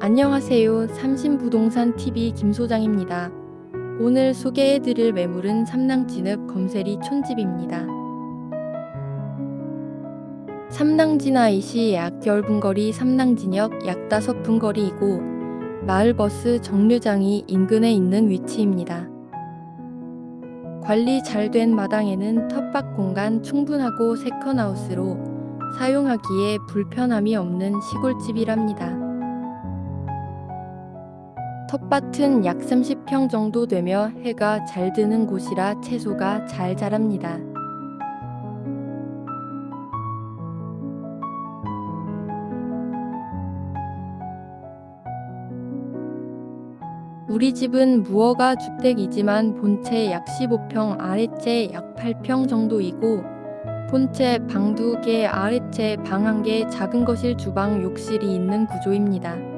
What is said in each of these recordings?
안녕하세요. 삼신부동산 TV 김소장입니다. 오늘 소개해드릴 매물은 삼낭진읍 검세리 촌집입니다. 삼낭진아이시 약 10분 거리 삼낭진역 약 5분 거리이고 마을버스 정류장이 인근에 있는 위치입니다. 관리 잘 된 마당에는 텃밭 공간 충분하고 세컨하우스로 사용하기에 불편함이 없는 시골집이랍니다. 텃밭은 약 30평 정도 되며 해가 잘 드는 곳이라 채소가 잘 자랍니다. 우리 집은 무허가 주택이지만 본체 약 15평, 아래채 약 8평 정도이고 본체 방 2개, 아래채 방 1개, 작은 거실, 주방, 욕실이 있는 구조입니다.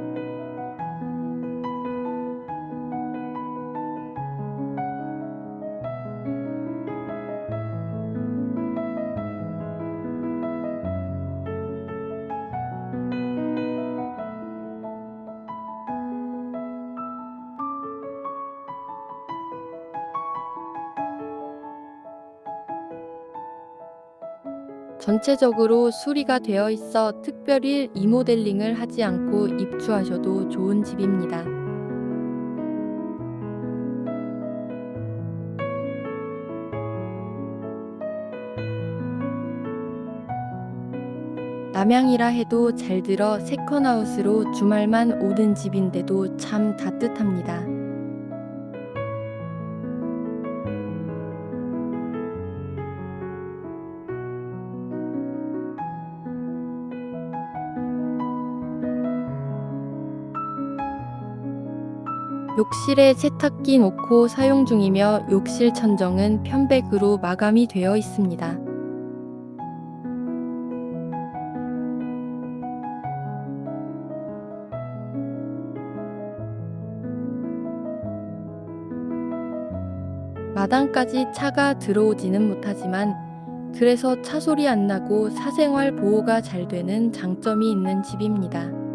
전체적으로 수리가 되어 있어 특별히 리모델링을 하지 않고 입주하셔도 좋은 집입니다. 남양이라 해도 잘 들어 세컨하우스로 주말만 오는 집인데도 참 따뜻합니다. 욕실에 세탁기 놓고 사용 중이며 욕실 천정은 편백으로 마감이 되어 있습니다. 마당까지 차가 들어오지는 못하지만 그래서 차 소리 안 나고 사생활 보호가 잘 되는 장점이 있는 집입니다.